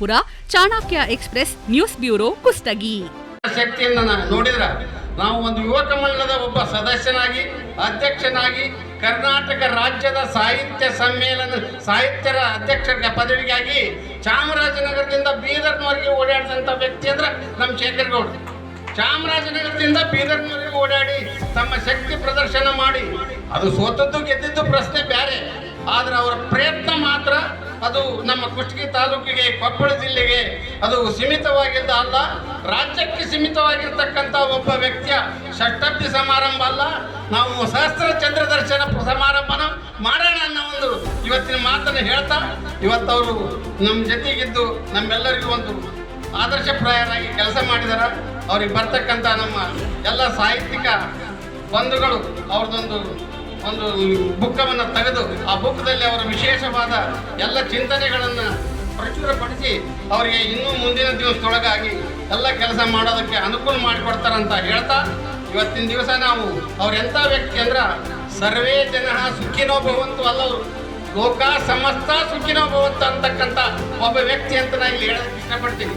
Yellapur Chanakya express news bureau Kushtagi ಶಕ್ತಿಯನ್ನು ನೋಡಿದ್ರ ನಾವು ಒಂದು ಯುವಕ ಮಂಡಲದ ಒಬ್ಬ ಸದಸ್ಯನಾಗಿ, ಅಧ್ಯಕ್ಷನಾಗಿ ಕರ್ನಾಟಕ ರಾಜ್ಯದ ಸಾಹಿತ್ಯ ಸಮ್ಮೇಳನ, ಸಾಹಿತ್ಯರ ಅಧ್ಯಕ್ಷರ ಪದವಿಗಾಗಿ ಚಾಮರಾಜನಗರದಿಂದ ಬೀದರ್ನವರೆಗೆ ಓಡಾಡಿದಂಥ ವ್ಯಕ್ತಿ ಅಂದ್ರೆ ನಮ್ಮ ಶೇಖರ್ಗೌಡ ಚಾಮರಾಜನಗರದಿಂದ ಬೀದರ್ನವರೆಗೆ ಓಡಾಡಿ ತಮ್ಮ ಶಕ್ತಿ ಪ್ರದರ್ಶನ ಮಾಡಿ. ಅದು ಸೋತದ್ದು ಗೆದ್ದಿದ್ದು ಪ್ರಶ್ನೆ ಬೇರೆ. ಆದ್ರೆ ಅವರ ಪ್ರಯತ್ನ ಅದು ನಮ್ಮ ಕುಷ್ಟಗಿ ತಾಲೂಕಿಗೆ, ಕೊಪ್ಪಳ ಜಿಲ್ಲೆಗೆ ಅದು ಸೀಮಿತವಾಗಿದ್ದ ಅಲ್ಲ. ರಾಜ್ಯಕ್ಕೆ ಸೀಮಿತವಾಗಿರ್ತಕ್ಕಂಥ ಒಬ್ಬ ವ್ಯಕ್ತಿಯ ಷಷ್ಠಬ್ದಿ ಸಮಾರಂಭ ಅಲ್ಲ. ನಾವು ಸಹಸ್ರ ಚಂದ್ರ ದರ್ಶನ ಸಮಾರಂಭನ ಮಾಡೋಣ ಅನ್ನೋ ಒಂದು ಇವತ್ತಿನ ಮಾತನ್ನು ಹೇಳ್ತಾ, ಇವತ್ತವರು ನಮ್ಮ ಜೊತೆಗಿದ್ದು ನಮ್ಮೆಲ್ಲರಿಗೂ ಒಂದು ಆದರ್ಶಪ್ರಾಯರಾಗಿ ಕೆಲಸ ಮಾಡಿದಾರ. ಅವ್ರಿಗೆ ಬರ್ತಕ್ಕಂಥ ನಮ್ಮ ಎಲ್ಲ ಸಾಹಿತ್ಯಿಕ ಬಂಧುಗಳು, ಅವ್ರದ್ದೊಂದು ಒಂದು ಬುಕ್ಕವನ್ನು ತೆಗೆದು ಆ ಬುಕ್ಕದಲ್ಲಿ ಅವರ ವಿಶೇಷವಾದ ಎಲ್ಲ ಚಿಂತನೆಗಳನ್ನು ಪ್ರಚುರಪಡಿಸಿ ಅವರಿಗೆ ಇನ್ನೂ ಮುಂದಿನ ದಿವಸದೊಳಗಾಗಿ ಎಲ್ಲ ಕೆಲಸ ಮಾಡೋದಕ್ಕೆ ಅನುಕೂಲ ಮಾಡಿಕೊಡ್ತಾರಂತ ಹೇಳ್ತಾ, ಇವತ್ತಿನ ದಿವಸ ನಾವು ಅವರೆಂಥ ವ್ಯಕ್ತಿ ಅಂದ್ರೆ ಸರ್ವೇ ಜನ ಸುಖಿನೋ ಭವಂತು ಅಲ್ಲವರು ಲೋಕ ಸಮಸ್ತ ಸುಖಿನೋ ಭವಂತು ಅಂತಕ್ಕಂಥ ಒಬ್ಬ ವ್ಯಕ್ತಿ ಅಂತ ನಾನು ಇಲ್ಲಿ ಹೇಳೋದಕ್ಕೆ ಇಷ್ಟಪಡ್ತೀನಿ.